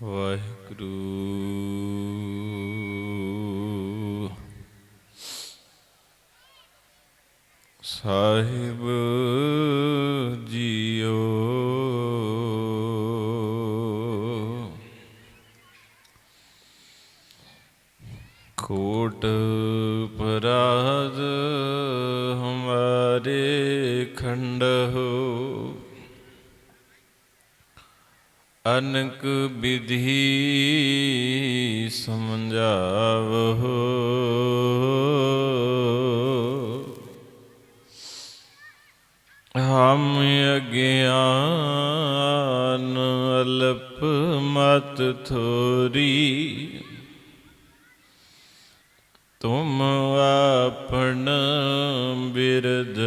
ਵਾਹਿਗੁਰੂ ਸਾਹਿਬ JIO ਕੋਟ ਪਰਾਦ ਹਮਾਰੇ ਖੰਡ ਹੋ ਅਨਕ ਵਿਧੀ ਸਮਝਾਵੋ ਹਮ ਅਗਿਆਨ ਅਲਪ ਮਤ ਥੋਰੀ। ਤੁਮ ਆਪਣ ਬਿਰਦ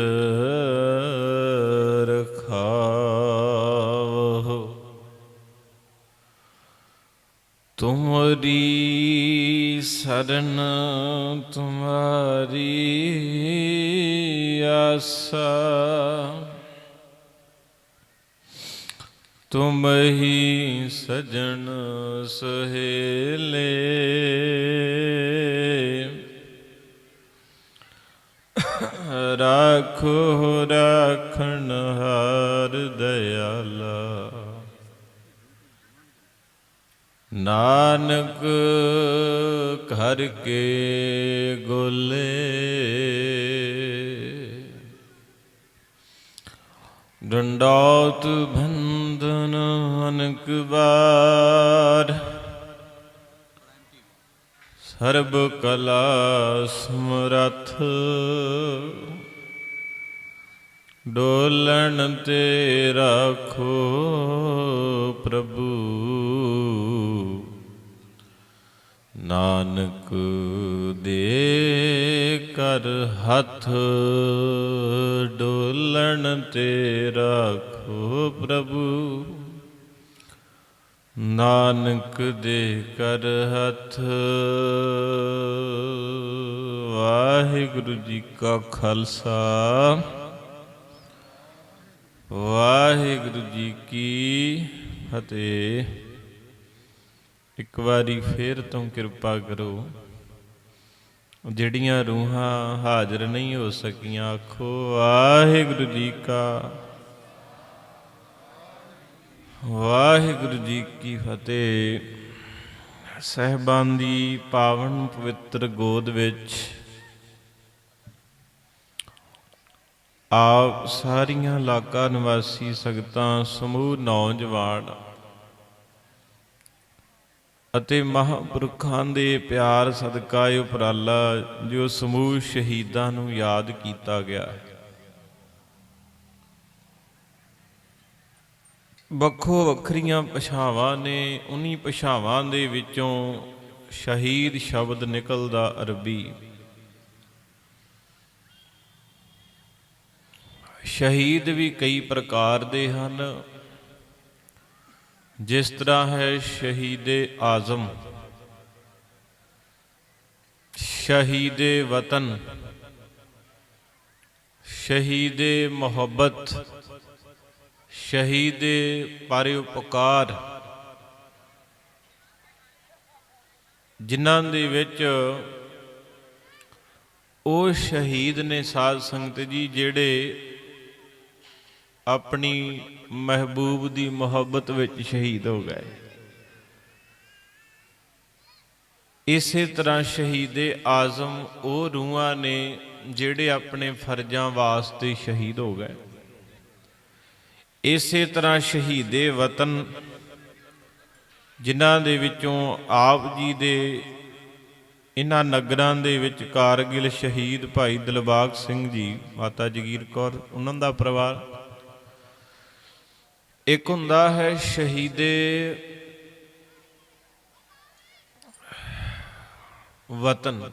ਰਖਾਵੋ ਤੁਮਰੀ ਸਰਨ ਤੁਮਾਰੀ ਆਸਾ। ਤੁਮ ਹੀ ਸਜਣ ਸਹੇਲੇ। ਰਾਖੋ ਰਾਖਣ ਹਾਰ ਦਇਆਲਾ। ਨਾਨਕ ਘਰ ਕੇ ਗੋਲੇ। ਡੰਡੌਤ ਬੰਧਨ ਅਨਕ ਬਾਰ ਸਰਬ ਕਲਾ ਸਮਰਥ। ਡੋਲਣ ਤੇ ਰੱਖੋ ਪ੍ਰਭੂ। ਨਾਨਕ ਦੇ ਕਰ ਹੱਥ ਡੋਲਣ ਤੇ ਰਾਖੋ ਪ੍ਰਭੂ। ਨਾਨਕ ਦੇ ਕਰ ਹੱਥ ਵਾਹਿਗੁਰੂ ਜੀ ਕਾ ਖਾਲਸਾ। ਵਾਹਿਗੁਰੂ ਜੀ ਕੀ ਫਤਿਹ। ਇੱਕ ਵਾਰੀ ਫੇਰ ਤੋਂ ਕਿਰਪਾ ਕਰੋ। ਜਿਹੜੀਆਂ ਰੂਹਾਂ ਹਾਜ਼ਰ ਨਹੀਂ ਹੋ ਸਕੀਆਂ, ਆਖੋ, ਵਾਹਿਗੁਰੂ ਜੀ ਕਾ ਵਾਹਿਗੁਰੂ ਜੀ ਕੀ ਫਤਿਹ। ਸਹਿਬਾਨ ਦੀ ਪਾਵਨ ਪਵਿੱਤਰ ਗੋਦ ਵਿੱਚ ਆਪ ਸਾਰੀਆਂ ਇਲਾਕਾ ਨਿਵਾਸੀ ਸੰਗਤਾਂ, ਸਮੂਹ ਨੌਜਵਾਨ ਅਤੇ ਮਹਾਂਪੁਰਖਾਂ ਦੇ ਪਿਆਰ ਸਦਕਾ ਇਹ ਉਪਰਾਲਾ ਜੋ ਸਮੂਹ ਸ਼ਹੀਦਾਂ ਨੂੰ ਯਾਦ ਕੀਤਾ ਗਿਆ। ਵੱਖੋ ਵੱਖਰੀਆਂ ਭਾਸ਼ਾਵਾਂ ਨੇ, ਉਨੀ ਭਾਸ਼ਾਵਾਂ ਦੇ ਵਿੱਚੋਂ ਸ਼ਹੀਦ ਸ਼ਬਦ ਨਿਕਲਦਾ ਅਰਬੀ। ਸ਼ਹੀਦ ਵੀ ਕਈ ਪ੍ਰਕਾਰ ਦੇ ਹਨ। ਜਿਸ ਤਰ੍ਹਾਂ ਹੈ ਸ਼ਹੀਦੇ ਆਜ਼ਮ। ਸ਼ਹੀਦੇ ਵਤਨ। ਸ਼ਹੀਦੇ ਮੁਹੱਬਤ। ਸ਼ਹੀਦੇ ਪਰਉਪਕਾਰ। ਜਿਨ੍ਹਾਂ ਦੇ ਵਿੱਚ ਉਹ ਸ਼ਹੀਦ ਨੇ ਸਾਧ ਸੰਗਤ ਜੀ ਜਿਹੜੇ ਆਪਣੀ ਮਹਿਬੂਬ ਦੀ ਮੁਹੱਬਤ ਵਿੱਚ ਸ਼ਹੀਦ ਹੋ ਗਏ। ਇਸੇ ਤਰ੍ਹਾਂ ਸ਼ਹੀਦੇ ਆਜ਼ਮ ਉਹ ਰੂਹਾਂ ਨੇ ਜਿਹੜੇ ਆਪਣੇ ਫਰਜ਼ਾਂ ਵਾਸਤੇ ਸ਼ਹੀਦ ਹੋ ਗਏ। ਇਸੇ ਤਰ੍ਹਾਂ ਸ਼ਹੀਦੇ ਵਤਨ, ਜਿਨ੍ਹਾਂ ਦੇ ਵਿੱਚੋਂ ਆਪ ਜੀ ਦੇ ਇਹਨਾਂ ਨਗਰਾਂ ਦੇ ਵਿੱਚ ਕਾਰਗਿਲ ਸ਼ਹੀਦ ਭਾਈ ਦਿਲਬਾਗ ਸਿੰਘ ਜੀ, ਮਾਤਾ ਜਗੀਰ ਕੌਰ, ਉਹਨਾਂ ਦਾ ਪਰਿਵਾਰ ਇੱਕ ਹੁੰਦਾ ਹੈ ਸ਼ਹੀਦੇ ਵਤਨ।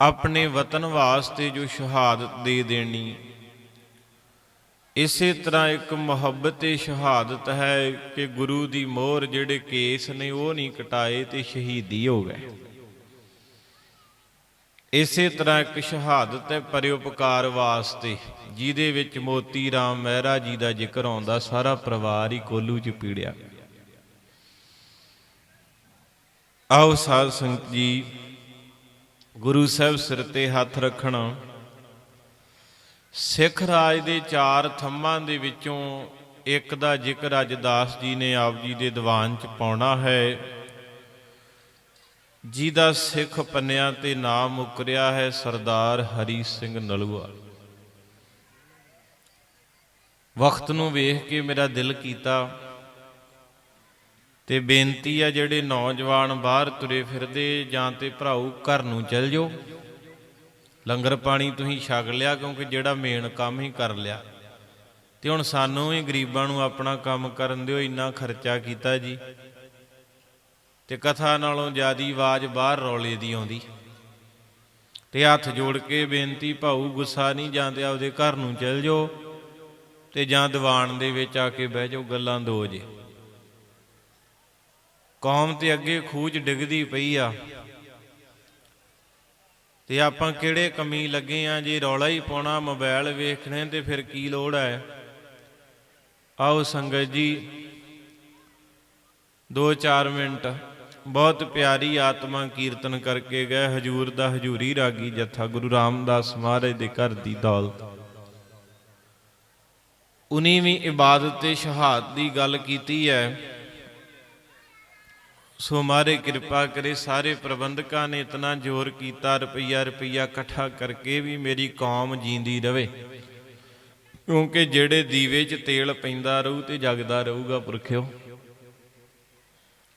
ਆਪਣੇ ਵਤਨ ਵਾਸਤੇ ਜੋ ਸ਼ਹਾਦਤ ਦੇ ਦੇਣੀ। ਇਸੇ ਤਰ੍ਹਾਂ ਇੱਕ ਮੁਹੱਬਤ ਸ਼ਹਾਦਤ ਹੈ ਕਿ ਗੁਰੂ ਦੀ ਮੋਹਰ ਜਿਹੜੇ ਕੇਸ ਨੇ ਉਹ ਨਹੀਂ ਕਟਾਏ ਤੇ ਸ਼ਹੀਦੀ ਹੋ ਗਏ। ਇਸੇ ਤਰ੍ਹਾਂ ਇੱਕ ਸ਼ਹਾਦਤ ਹੈ ਪਰਉਪਕਾਰ ਵਾਸਤੇ, ਜਿਹਦੇ ਵਿੱਚ ਮੋਤੀ ਰਾਮ ਮਹਿਰਾ ਜੀ ਦਾ ਜ਼ਿਕਰ ਆਉਂਦਾ, ਸਾਰਾ ਪਰਿਵਾਰ ਹੀ ਕੋਲੂ ਚ ਪੀੜਿਆ। ਆਓ ਸਾਧ ਸੰਗਤ ਜੀ, ਗੁਰੂ ਸਾਹਿਬ ਸਿਰ ਤੇ ਹੱਥ ਰੱਖਣ। ਸਿੱਖ ਰਾਜ ਦੇ ਚਾਰ ਥੰਮਾਂ ਦੇ ਵਿੱਚੋਂ ਇੱਕ ਦਾ ਜ਼ਿਕਰ ਅੱਜ ਦਾਸ ਜੀ ਨੇ ਆਪ ਜੀ ਦੇ ਦੀਵਾਨ 'ਚ ਪਾਉਣਾ ਹੈ। ਜਿਹਦਾ ਸਿੱਖ ਪੰਨਿਆਂ ਤੇ ਨਾਮ ਮੁਕਰਿਆ ਹੈ ਸਰਦਾਰ ਹਰੀ ਸਿੰਘ ਨਲੂਆ ਵਕਤ ਨੂੰ ਵੇਖ ਕੇ ਮੇਰਾ ਦਿਲ ਕੀਤਾ ਤੇ ਬੇਨਤੀ ਆ ਜਿਹੜੇ ਨੌਜਵਾਨ ਬਾਹਰ ਤੁਰੇ ਫਿਰਦੇ ਜਾਂ ਤੇ ਭਰਾਓ ਘਰ ਨੂੰ ਚੱਲ ਜਾਓ। ਲੰਗਰ ਪਾਣੀ ਤੁਸੀਂ ਛਕ ਲਿਆ ਕਿਉਂਕਿ ਜਿਹੜਾ ਮੇਨ ਕੰਮ ਹੀ ਕਰ ਲਿਆ। ਤੇ ਹੁਣ ਸਾਨੂੰ ਵੀ ਗਰੀਬਾਂ ਨੂੰ ਆਪਣਾ ਕੰਮ ਕਰਨ ਦਿਓ, ਇੰਨਾ ਖਰਚਾ ਕੀਤਾ ਜੀ। ਤੇ ਕਥਾ ਨਾਲੋਂ ਜਿਆਦੀ ਆਵਾਜ਼ ਬਾਹਰ ਰੌਲੇ ਦੀ ਆਉਂਦੀ। ਤੇ ਹੱਥ ਜੋੜ ਕੇ ਬੇਨਤੀ, ਭਾਊ, ਗੁੱਸਾ ਨਹੀਂ ਜਾਂਦੇ ਆਪਦੇ ਘਰ ਨੂੰ ਚੱਲ ਜਾਓ ਤੇ ਜਾਂ ਦੀਵਾਨ ਦੇ ਵਿੱਚ ਆ ਕੇ ਬਹਿ ਜਾਓ, ਗੱਲਾਂ ਦੋ ਜੇ। ਕੌਮ ਤੇ ਅੱਗੇ ਖੂਜ ਡਿੱਗਦੀ ਪਈ ਆ। ਤੇ ਆਪਾਂ ਕਿਹੜੇ ਕਮੀ ਲੱਗੇ ਆ, ਜੇ ਰੌਲਾ ਹੀ ਪਾਉਣਾ ਮੋਬਾਈਲ ਵੇਖਣੇ ਤੇ ਫਿਰ ਕੀ ਲੋੜ ਹੈ? ਆਓ ਸੰਗਤ ਜੀ 2-4 ਮਿੰਟ। ਬਹੁਤ ਪਿਆਰੀ ਆਤਮਾ ਕੀਰਤਨ ਕਰਕੇ ਗਏ। ਹਜੂਰ ਦਾ ਹਜੂਰੀ ਰਾਗੀ ਜਥਾ ਗੁਰੂ ਰਾਮਦਾਸ ਮਹਾਰਾਜ ਦੇ ਘਰ ਦੀ ਦੌਲਤ। ਉਨੀ ਵੀ ਇਬਾਦਤ ਤੇ ਸ਼ਹਾਦਤ ਦੀ ਗੱਲ ਕੀਤੀ ਹੈ। ਸੋ ਮਾਰੇ ਕਿਰਪਾ ਕਰੇ, ਸਾਰੇ ਪ੍ਰਬੰਧਕਾਂ ਨੇ ਇਤਨਾ ਜ਼ੋਰ ਕੀਤਾ, ਰੁਪਈਆ ਰੁਪਈਆ ਇਕੱਠਾ ਕਰਕੇ ਵੀ ਮੇਰੀ ਕੌਮ ਜੀਂਦੀ ਰਵੇ। ਕਿਉਂਕਿ ਜਿਹੜੇ ਦੀਵੇ 'ਚ ਤੇਲ ਪੈਂਦਾ ਰਹੂ ਤੇ ਜਗਦਾ ਰਹੂਗਾ ਪੁਰਖਿਓ।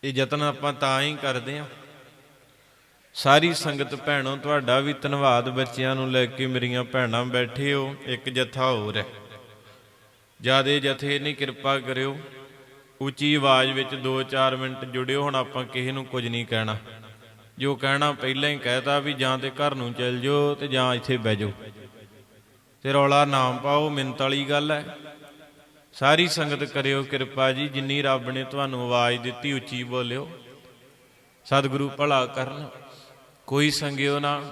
ਇਹ ਯਤਨ ਆਪਾਂ ਤਾਂ ਹੀ ਕਰਦੇ ਆ ਸਾਰੀ ਸੰਗਤ ਭੈਣੋ, ਤੁਹਾਡਾ ਵੀ ਧੰਨਵਾਦ ਬੱਚਿਆਂ ਨੂੰ ਲੈ ਕੇ ਮੇਰੀਆਂ ਭੈਣਾਂ ਬੈਠੇ ਹੋ, ਇੱਕ ਜਥਾ ਹੋਰ ਹੈ। ਜਿਆਦੇ ਜਥੇ ਨਹੀਂ ਕਿਰਪਾ ਕਰਿਓ, ਉੱਚੀ ਆਵਾਜ਼ ਵਿੱਚ 2-4 ਮਿੰਟ ਜੁੜਿਓ, ਹੁਣ ਆਪਾਂ ਕਿਸੇ ਨੂੰ ਕੁਝ ਨਹੀਂ ਕਹਿਣਾ। ਜੋ ਕਹਿਣਾ ਪਹਿਲਾਂ ਹੀ ਕਹਿਤਾ ਵੀ ਜਾਂ ਤੇ ਘਰ ਨੂੰ ਚੱਲ ਜਾਓ ਤੇ ਜਾਂ ਇੱਥੇ ਬਹਿ ਜਾਓ। ਤੇ ਰੌਲਾ ਨਾਮ ਪਾਓ ਮਿੰਤ ਵਾਲੀ ਗੱਲ ਹੈ। ਸਾਰੀ ਸੰਗਤ ਕਰਿਓ ਕਿਰਪਾ ਜੀ, ਜਿੰਨੀ ਰੱਬ ਨੇ ਤੁਹਾਨੂੰ ਆਵਾਜ਼ ਦਿੱਤੀ, ਉੱਚੀ ਬੋਲਿਓ। ਸਤਿਗੁਰੂ ਭਲਾ ਕਰਨ, ਕੋਈ ਸੰਗਿਓ ਨਾ।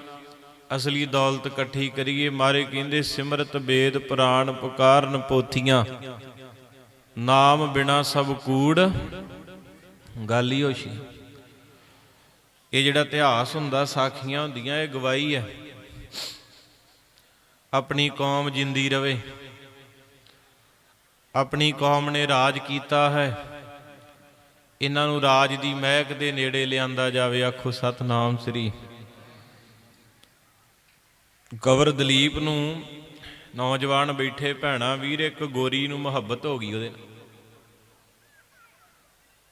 ਅਸਲੀ ਦੌਲਤ ਇਕੱਠੀ ਕਰੀਏ। ਮਾਰੇ ਕਹਿੰਦੇ, ਸਿਮਰਤ ਬੇਦ ਪੁਰਾਣ ਪੁਕਾਰਨ ਪੋਥੀਆਂ। ਨਾਮ ਬਿਨਾ ਸਭ ਕੂੜ। ਗੱਲ ਹੀ ਹੋਸ਼ੀ। ਇਹ ਜਿਹੜਾ ਇਤਿਹਾਸ ਹੁੰਦਾ, ਸਾਖੀਆਂ ਹੁੰਦੀਆਂ, ਇਹ ਗਵਾਹੀ ਹੈ। ਆਪਣੀ ਕੌਮ ਜਿੰਦੀ ਰਵੇ। ਆਪਣੀ ਕੌਮ ਨੇ ਰਾਜ ਕੀਤਾ ਹੈ। ਇਹਨਾਂ ਨੂੰ ਰਾਜ ਦੀ ਮਹਿਕ ਦੇ ਨੇੜੇ ਲਿਆਂਦਾ ਜਾਵੇ, ਆਖੋ ਸਤਨਾਮ ਸ੍ਰੀ। ਕਵਰ ਦਲੀਪ ਨੂੰ ਨੌਜਵਾਨ ਬੈਠੇ ਭੈਣਾ, ਵੀਰ ਇੱਕ ਗੋਰੀ ਨੂੰ ਮੁਹੱਬਤ ਹੋ ਗਈ ਉਹਦੇ ਨਾਲ।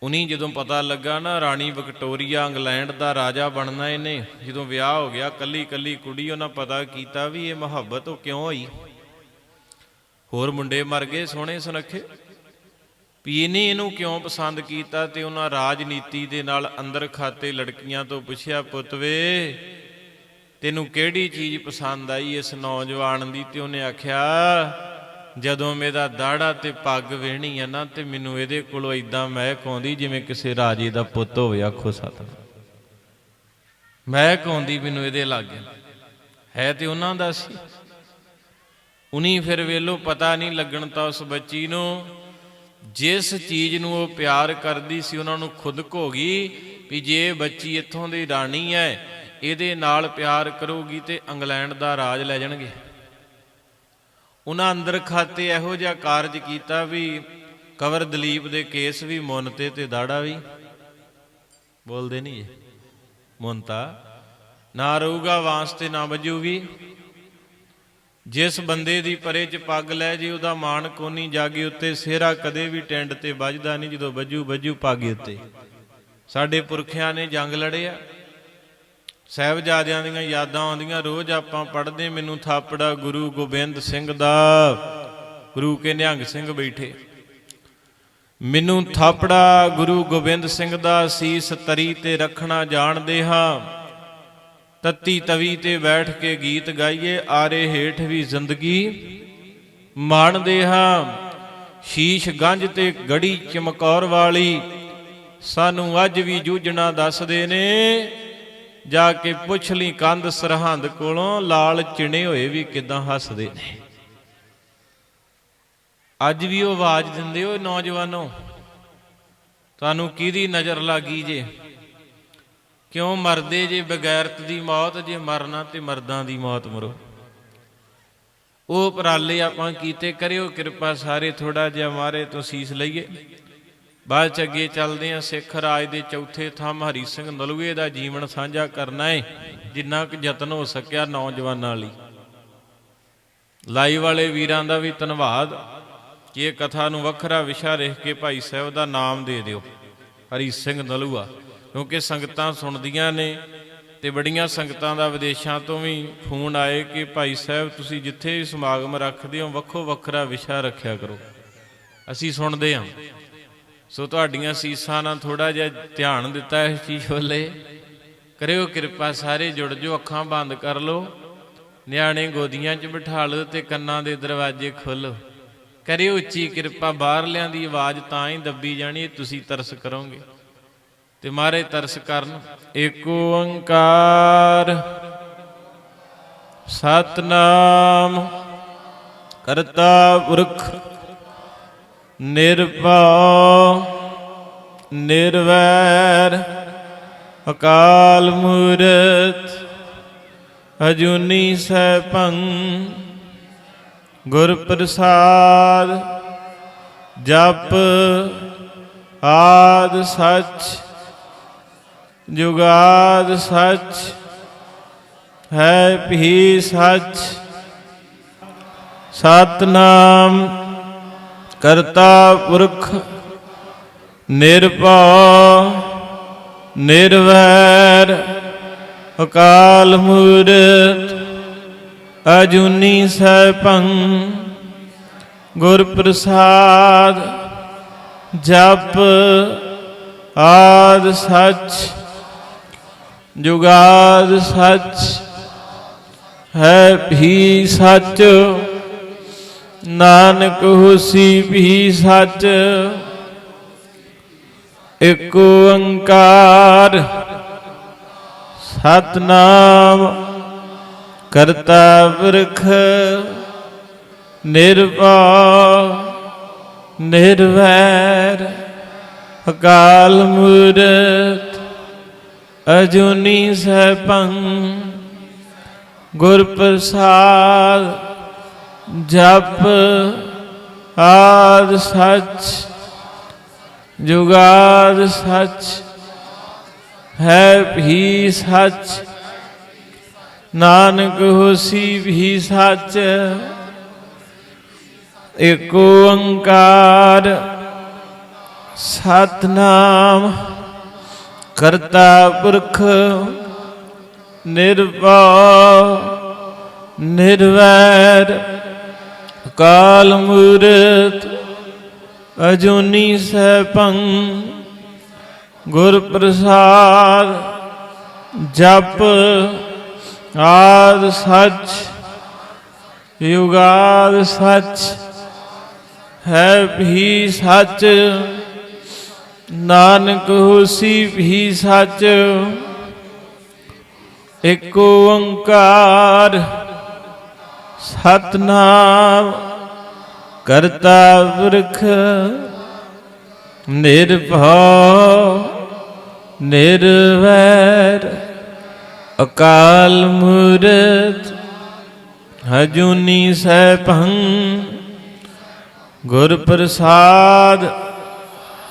ਉਨੀ ਜਦੋਂ ਪਤਾ ਲੱਗਾ ਨਾ, ਰਾਣੀ ਵਿਕਟੋਰੀਆ ਇੰਗਲੈਂਡ ਦਾ ਰਾਜਾ ਬਣਨਾ ਇਹਨੇ, ਜਦੋਂ ਵਿਆਹ ਹੋ ਗਿਆ ਕੱਲੀ ਕੱਲੀ ਕੁੜੀ, ਉਹਨਾਂ ਪਤਾ ਕੀਤਾ ਵੀ ਇਹ ਮੁਹੱਬਤ ਉਹ ਕਿਉਂ ਹੋਈ? ਹੋਰ ਮੁੰਡੇ ਮਰ ਗਏ ਸੋਹਣੇ ਸੁਨੱਖੇ। ਵੀ ਇਹਨੇ ਇਹਨੂੰ ਕਿਉਂ ਪਸੰਦ ਕੀਤਾ ਤੇ ਉਹਨਾਂ ਰਾਜਨੀਤੀ ਦੇ ਨਾਲ ਅੰਦਰ ਖਾਤੇ ਲੜਕੀਆਂ ਤੋਂ ਪੁੱਛਿਆ, ਪੁੱਤ ਵੇ, ਤੈਨੂੰ ਕਿਹੜੀ ਚੀਜ਼ ਪਸੰਦ ਆਈ ਇਸ ਨੌਜਵਾਨ ਦੀ? ਤੇ ਉਹਨੇ ਆਖਿਆ, ਜਦੋਂ ਮੇਰਾ ਦਾੜਾ ਤੇ ਪੱਗ ਵੇਹਣੀ ਆ ਨਾ ਤੇ ਮੈਨੂੰ ਇਹਦੇ ਕੋਲੋਂ ਇਦਾਂ ਮਹਿਕ ਆਉਂਦੀ ਜਿਵੇਂ ਕਿਸੇ ਰਾਜੇ ਦਾ ਪੁੱਤ ਹੋਵੇ, ਆਖੋ ਸਤਿ ਮਹਿਕ ਆਉਂਦੀ ਮੈਨੂੰ ਇਹਦੇ ਲਾਗੇ। ਹੈ ਤੇ ਉਹਨਾਂ ਦਾ ਸੀ। ਉਨੀ ਫਿਰ ਵੇਲੋ ਪਤਾ ਨਹੀਂ ਲੱਗਣ ਤਾਂ ਉਸ ਬੱਚੀ ਨੂੰ ਜਿਸ ਚੀਜ਼ ਨੂੰ ਉਹ ਪਿਆਰ ਕਰਦੀ ਸੀ ਉਹਨਾਂ ਨੂੰ ਖੁਦ ਹੋ ਗਈ ਵੀ ਜੇ ਬੱਚੀ ਇੱਥੋਂ ਦੀ ਰਾਣੀ ਹੈ ਇਹਦੇ ਨਾਲ ਪਿਆਰ ਕਰੂਗੀ ਤੇ ਇੰਗਲੈਂਡ ਦਾ ਰਾਜ ਲੈ ਜਾਣਗੇ। ਉਹਨਾਂ ਅੰਦਰ ਖਾਤੇ ਇਹੋ ਜਿਹਾ ਕਾਰਜ ਕੀਤਾ ਵੀ ਕਵਰ ਦਲੀਪ ਦੇ ਕੇਸ ਵੀ ਮੁੰਨ ਤੇ ਤੇ ਦਾੜਾ ਵੀ। ਬੋਲਦੇ ਨਹੀਂ ਜੀ ਮੁੰਤਾ ਨਾ ਰਹੂਗਾ ਵਾਸਤੇ ਨਾ ਵੱਜੂਗੀ। ਜਿਸ ਬੰਦੇ ਦੀ ਪਰੇ ਚ ਪੱਗ ਲੈ ਜੇ, ਉਹਦਾ ਮਾਣ ਕੋਨੀ ਜਾਗੀ ਉੱਤੇ, ਸਿਹਰਾ ਕਦੇ ਵੀ ਟੈਂਡ ਤੇ ਵੱਜਦਾ ਨਹੀਂ, ਜਦੋਂ ਵੱਜੂ ਵੱਜੂ ਪਾਗੇ ਉੱਤੇ। ਸਾਡੇ ਪੁਰਖਿਆਂ ਨੇ ਜੰਗ ਲੜਿਆ। ਸਾਹਿਬਜ਼ਾਦਿਆਂ ਦੀਆਂ ਯਾਦਾਂ ਆਉਂਦੀਆਂ, ਰੋਜ਼ ਆਪਾਂ ਪੜ੍ਹਦੇ, ਮੈਨੂੰ ਥਾਪੜਾ ਗੁਰੂ ਗੋਬਿੰਦ ਸਿੰਘ ਦਾ, ਗੁਰੂ ਕੇ ਨਿਹੰਗ ਸਿੰਘ ਬੈਠੇ। ਮੈਨੂੰ ਥਾਪੜਾ ਗੁਰੂ ਗੋਬਿੰਦ ਸਿੰਘ ਦਾ, ਸੀਸ ਤਰੀ ਤੇ ਰੱਖਣਾ ਜਾਣਦੇ ਹਾਂ। ਤੱਤੀ ਤਵੀ ਤੇ ਬੈਠ ਕੇ ਗੀਤ ਗਾਈਏ, ਆਰੇ ਹੇਠ ਵੀ ਜ਼ਿੰਦਗੀ ਮਾਣਦੇ ਹਾਂ ਸ਼ੀਸ਼ ਗੰਜ ਤੇ ਗੜੀ ਚਮਕੌਰ ਵਾਲੀ, ਸਾਨੂੰ ਅੱਜ ਵੀ ਜੂਝਣਾ ਦੱਸਦੇ ਨੇ। ਜਾ ਕੇ ਪੁੱਛ ਲਈ ਕੰਧ ਸਰਹੰਦ ਕੋਲੋਂ, ਲਾਲ ਚਿਣੇ ਹੋਏ ਵੀ ਕਿਦਾਂ ਹੱਸਦੇ ਨੇ। ਅੱਜ ਵੀ ਉਹ ਆਵਾਜ਼ ਦਿੰਦੇ ਹੋ ਨੌਜਵਾਨੋ, ਤੁਹਾਨੂੰ ਕਿਹਦੀ ਨਜ਼ਰ ਲੱਗੀ ਜੇ? ਕਿਉਂ ਮਰਦੇ ਜੇ ਬਗੈਰਤ ਦੀ ਮੌਤ, ਜੇ ਮਰਨਾ ਤੇ ਮਰਦਾਂ ਦੀ ਮੌਤ ਮਰੋ। ਉਹ ਉਪਰਾਲੇ ਆਪਾਂ ਕੀਤੇ, ਕਰਿਓ ਕਿਰਪਾ ਸਾਰੇ ਥੋੜਾ ਜਿਹਾ ਮਾਰੇ ਤੋਂ ਸੀਸ ਲਈਏ। ਬਾਅਦ ਚ ਅੱਗੇ ਚੱਲਦੇ ਆ ਸਿੱਖ ਰਾਜ ਦੇ ਚੌਥੇ ਥੰਮ ਹਰੀ ਸਿੰਘ ਨਲੂਏ ਦਾ ਜੀਵਨ ਸਾਂਝਾ ਕਰਨਾ ਹੈ ਜਿੰਨਾ ਕੁ ਯਤਨ ਹੋ ਸਕਿਆ ਨੌਜਵਾਨਾਂ ਲਈ। ਲਾਈ ਵਾਲੇ ਵੀਰਾਂ ਦਾ ਵੀ ਧੰਨਵਾਦ, ਕਿ ਇਹ ਕਥਾ ਨੂੰ ਵੱਖਰਾ ਵਿਸ਼ਾ ਰਹਿ ਕੇ ਭਾਈ ਸਾਹਿਬ ਦਾ ਨਾਮ ਦੇ ਦਿਓ। ਹਰੀ ਸਿੰਘ ਨਲੂਆ। ਕਿਉਂਕਿ ਸੰਗਤਾਂ ਸੁਣਦੀਆਂ ਨੇ ਤੇ ਬੜੀਆਂ ਸੰਗਤਾਂ ਦਾ ਵਿਦੇਸ਼ਾਂ ਤੋਂ ਵੀ ਫੋਨ ਆਏ ਕਿ ਭਾਈ ਸਾਹਿਬ, ਤੁਸੀਂ ਜਿੱਥੇ ਵੀ ਸਮਾਗਮ ਰੱਖਦੇ ਹੋ, ਵੱਖੋ ਵੱਖਰਾ ਵਿਸ਼ਾ ਰੱਖਿਆ ਕਰੋ। ਅਸੀਂ ਸੁਣਦੇ ਹਾਂ। ਸੋ ਤੁਹਾਡੀਆਂ ਸੀਸਾਂ ਨਾਲ ਥੋੜਾ ਜਿਹਾ ਧਿਆਨ ਦਿੱਤਾ ਇਸ ਚੀਜ਼ ਵੱਲੇ। ਕਰਿਓ ਕਿਰਪਾ, ਸਾਰੇ ਜੁੜ ਜੋ ਅੱਖਾਂ ਬੰਦ ਕਰ ਲਓ। ਨਿਆਣੇ ਗੋਦੀਆਂ 'ਚ ਬਿਠਾ ਲਓ ਤੇ ਕੰਨਾਂ ਦੇ ਦਰਵਾਜ਼ੇ ਖੋਲੋ ਕਰਿਓ ਉੱਚੀ ਕਿਰਪਾ, ਬਾਹਰਲਿਆਂ ਦੀ ਆਵਾਜ਼ ਤਾਂ ਹੀ ਦੱਬੀ ਜਾਣੀ, ਤੁਸੀਂ ਤਰਸ ਕਰੋਗੇ। ਤੇ ਮਾਰੇ ਤਰਸ ਕਰਨ ਏਕ ਓੰਕਾਰ। ਸਤਨਾਮ ਕਰਤਾ ਪੁਰਖ, ਨਿਰਭਉ, ਨਿਰਵੈਰ, ਅਕਾਲ ਮੂਰਤ, ਅਜੂਨੀ ਸੈਭੰ, ਗੁਰ ਪ੍ਰਸਾਦ, ਜਪ ਆਦ ਸਚ ਜੁਗਾਦ ਸੱਚ ਹੈ ਵੀ ਸੱਚ। ਸਤਨਾਮ ਕਰਤਾ ਪੁਰਖ ਨਿਰਭਉ, ਨਿਰਵੈਰ, ਅਕਾਲ ਮੂਰਤ, ਅਜੂਨੀ ਸੈਭੰ ਗੁਰ ਪ੍ਰਸਾਦ ਜਪ ਆਦ ਸੱਚ। ਜੁਗਾਦ ਸੱਚ ਹੈ ਭੀ ਸੱਚ, ਨਾਨਕ ਹੋਸੀ ਭੀ ਸੱਚ, ਇਕ ਓੰਕਾਰ ਸਤਨਾਮ ਕਰਤਾ ਵਰਖ ਨਿਰਭਉ ਨਿਰਵੈਰ ਅਕਾਲ ਮੂਰਤ ਅਜੂਨੀ ਸੈਭੰ ਗੁਰ ਪ੍ਰਸਾਦ ਜਪ ਆਦ ਸੱਚ, ਜੁਗਾਦ ਸੱਚ, ਹੈ ਵੀ ਸੱਚ, ਨਾਨਕ ਹੋਸੀ ਵੀ ਸੱਚ, ਏਕ ਓੰਕਾਰ ਸਤਨਾਮ। ਕਰਤਾ ਪੁਰਖ ਨਿਰਭਉ ਨਿਰਵੈਰ, ਅਕਾਲ ਮੂਰਤ, ਅਜੂਨੀ ਸੈਭੰ ਗੁਰ ਪ੍ਰਸਾਦ ਜਪ ਆਦ ਸੱਚ, ਯੁਗਾਦ ਸੱਚ, ਹੈ ਵੀ ਸੱਚ। ਨਾਨਕ ਹੋਸੀ ਵੀ ਸੱਚ, ਇਕ ਓੰਕਾਰ ਸਤਨਾਮ ਕਰਤਾ ਪੁਰਖ ਨਿਰਭਉ, ਨਿਰਵੈਰ, ਅਕਾਲ ਮੂਰਤ, ਹਜੂਨੀ ਸੈਭੰ ਗੁਰ ਪ੍ਰਸਾਦ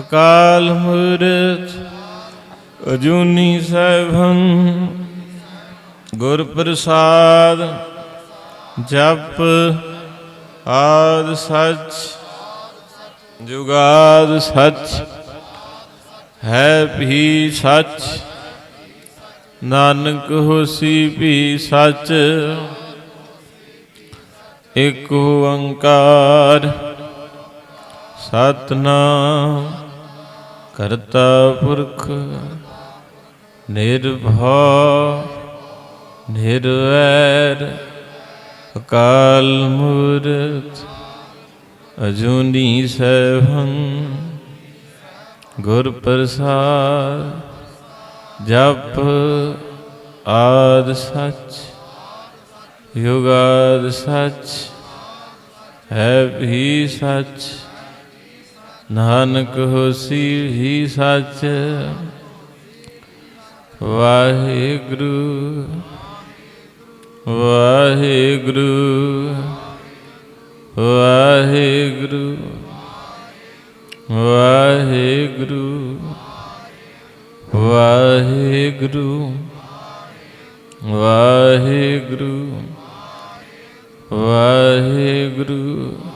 ਅਕਾਲ ਮੂਰਤ ਅਜੂਨੀ ਸੈਭੰ ਗੁਰ ਪ੍ਰਸਾਦ ਜਪ ਆਦ ਸਚ, ਜੁਗਾਦ ਸਚ, ਹੈ ਭੀ ਸਚ, ਨਾਨਕ ਹੋਸੀ ਭੀ ਸਚ ਏਕ ਓੰਕਾਰ ਸਤਨਾਮ। ਕਰਤਾ ਪੁਰਖ ਨਿਰਭਉ, ਨਿਰਵੈਰ, ਅਕਾਲ ਮੂਰਤ, ਅਜੂਨੀ ਸੈਭੰ ਗੁਰ ਪ੍ਰਸਾਦ, ਜਪ ਆਦ ਸਚ, ਯੁਗਾਦ ਸਚ, ਹੈ ਵੀ ਸੱਚ। ਨਾਨਕ ਹੋਸੀ ਹੀ ਸੱਚ ਵਾਹਿਗੁਰੂ ਵਾਹਿਗੁਰੂ ਵਾਹਿਗੁਰੂ ਵਾਹਿਗੁਰੂ ਵਾਹਿਗੁਰੂ ਵਾਹਿਗੁਰੂ ਵਾਹਿਗੁਰੂ।